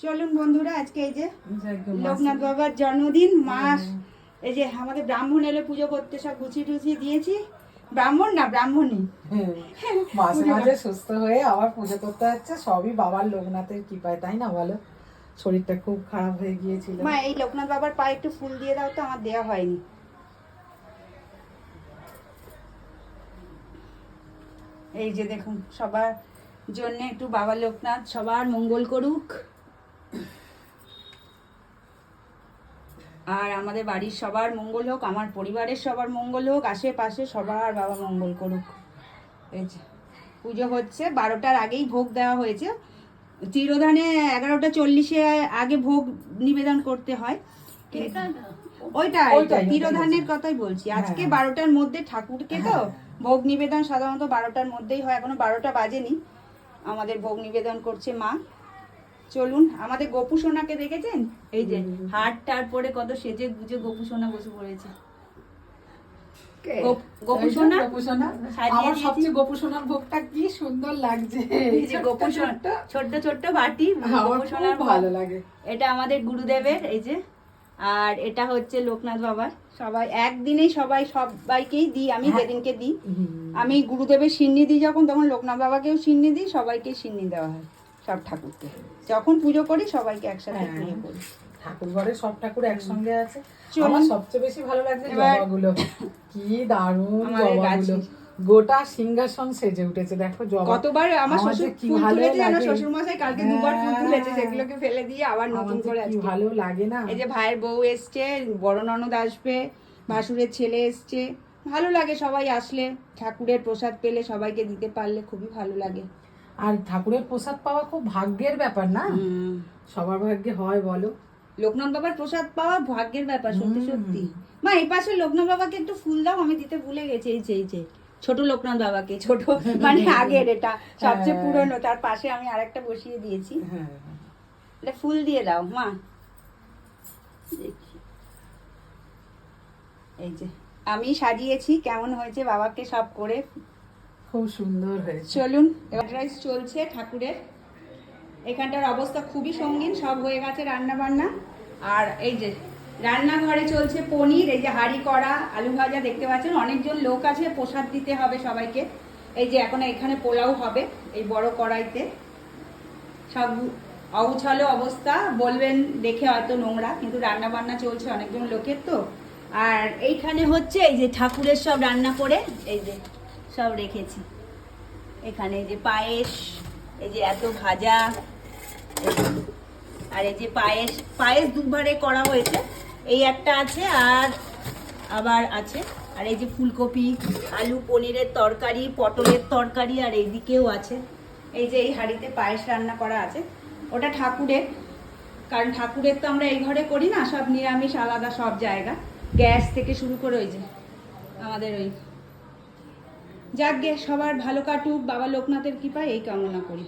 চলুন বন্ধুরা আজকে এই যে লোকনাথ বাবার জন্মদিন মাস। এই যে আমাদের ব্রাহ্মণ এলে পুজো করতে সব গুছিয়ে টুছিয়ে দিয়েছি। ব্রাহ্মণ না ব্রাহ্মণী? হ্যাঁ, মাঝে মাঝে সুস্থ হয়ে আবার পুজো করতে হচ্ছে সবই বাবার লোকনাথের কৃপায় তাই না বলো? শরীরটা খুব খারাপ হয়ে গিয়েছিল। মা এই লোকনাথ বাবার পায়ে একটু ফুল দিয়ে দাও তো আমার দেওয়া হয়নি। এই যে দেখুন সবার জন্য একটু বাবা লোকনাথ সবার মঙ্গল করুক। আর আমাদের বাড়ির সবার মঙ্গল হোক আমার পরিবারের সবার মঙ্গল হোক আশেপাশে সবার বাবা মঙ্গল করুক। এই পুজো হচ্ছে বারোটার আগেই ভোগ দেওয়া হয়েছে। চিরধানে এগারোটা চল্লিশে আগে ভোগ নিবেদন করতে হয়। ওইটা ওইটাই, তিরোধানের কথাই বলছি। আজকে হ্যাঁ। বারোটার মধ্যে ঠাকুরকে তো ভোগ নিবেদন সাধারণত বারোটার মধ্যেই হয় এখনও বারোটা বাজেনি। আমাদের ভোগ নিবেদন করছে মা। চলুন আমাদের গোপু সোনাকে দেখেছেন? এই যে হাট টার পরে কত সেজে গুজে গোপু সোনা বসে পড়েছে। গোপ- গোপু এই যে সোনা? গোপু সোনা। সাজিয়ে আমার সবচেয়ে গোপু সোনার ভোগটা কি সুন্দর লাগছে। এই যে গোপু ছোট্ট। ছোট্ট বাটি আমার সোনার ভালো লাগে। এটা আমাদের গুরুদেবের এই যে। আর এটা হচ্ছে লোকনাথ বাবার। সবাই একদিনেই সবাই সবাইকেই দিই আমি হ্যাঁ। যেদিনকে দিই। আমি গুরুদেবের সিন্নি দিই যখন তখন লোকনাথ বাবাকেও সিন্নি দিই সবাইকে সিন্নি দেওয়া হয়। সব ঠাকুরকে। যখন পুজো করি সবাইকে একসাথে হ্যাঁ। পুজো করি। ঠাকুর ঘরে সব ঠাকুর একসঙ্গে আছে। আমার সবচেয়ে বেশি ভালো লাগছে জবাগুলো। কি দারুণ জবাগুলো। গোটা সিংহাসন সেজে উঠেছে। দেখো কতবার আমার আমার শ্বশুর কি ভালো লাগে। শ্বশুর মশাই কালকে দুবার ফুল হ্যাঁ। তুলেছে সেগুলোকে ফেলে দিয়ে আবার নতুন করে আজকে। ভালো লাগে না? এই যে ভাইয়ের বউ এসছে বড় ননদ আসবে ভাসুরের ছেলে এসছে। ভালো লাগে সবাই আসলে। ঠাকুরের প্রসাদ পেলে সবাইকে দিতে পারলে খুবই ভালো লাগে। আর ঠাকুরের প্রসাদ পাওয়া খুব ভাগ্যের ব্যাপার না? সবার ভাগ্যে হয় বলো। লোকনাথ বাবার প্রসাদ পাওয়া ভাগ্যের ব্যাপার সত্যি সত্যি। মা এই পাশে লোকনাথ বাবাকে একটু ফুল দাও আমি দিতে ভুলে গেছি এই যে এই যে। ছোট লোকনাথ বাবাকে ছোট মানে আগের এটা সবচেয়ে হ্যাঁ। পুরনো তার পাশে আমি আরেকটা বসিয়ে দিয়েছি। হ্যাঁ। এটা ফুল দিয়ে দাও মা। দেখি। এই যে আমি সাজিয়েছি কেমন হয়েছে বাবাকে সব করে। খুব সুন্দর হয়েছে। চলুন, এবার রাইস চলছে ঠাকুরের। এখানটার অবস্থা খুবই সঙ্গীন, সব হয়ে গেছে রান্না বান্না আর এই যে রান্নাঘরে চলছে পনির, এই যে হাঁড়ি করা আলু ভাজা, দেখতে পাচ্ছেন অনেকজন লোক আছে, প্রসাদ দিতে হবে সবাইকে। এই যে এখন এখানে পোলাও হবে, এই বড় কড়াইতে। সব অগুছালো অবস্থা, বলবেন দেখে হয়তো নোংরা, কিন্তু রান্না বান্না চলছে অনেকজন লোকের তো। আর এইখানে হচ্ছে এই যে ঠাকুরের সব রান্না করে, এই যে সব রেখেছি। এখানে যে পায়েস, এই যে এত ভাজা, আর এই যে পায়েস পায়েস দুবারে করা হয়েছে। এই একটা আছে আর আবার আছে। আর এই যে ফুলকপি, আলু পনিরের তরকারি, পটলের তরকারি আর এইদিকেও আছে। এই যে এই হাঁড়িতে পায়েস রান্না করা আছে। ওটা ঠাকুরের। কারণ ঠাকুরের তো আমরা এই ঘরে করি না, সব নিরামিষ, আলাদা সব জায়গা। গ্যাস থেকে শুরু করে ওই যে আমাদের ওই যাক গে সবার ভালো কাটুক বাবা লোকনাথের কৃপায় এই কামনা করি।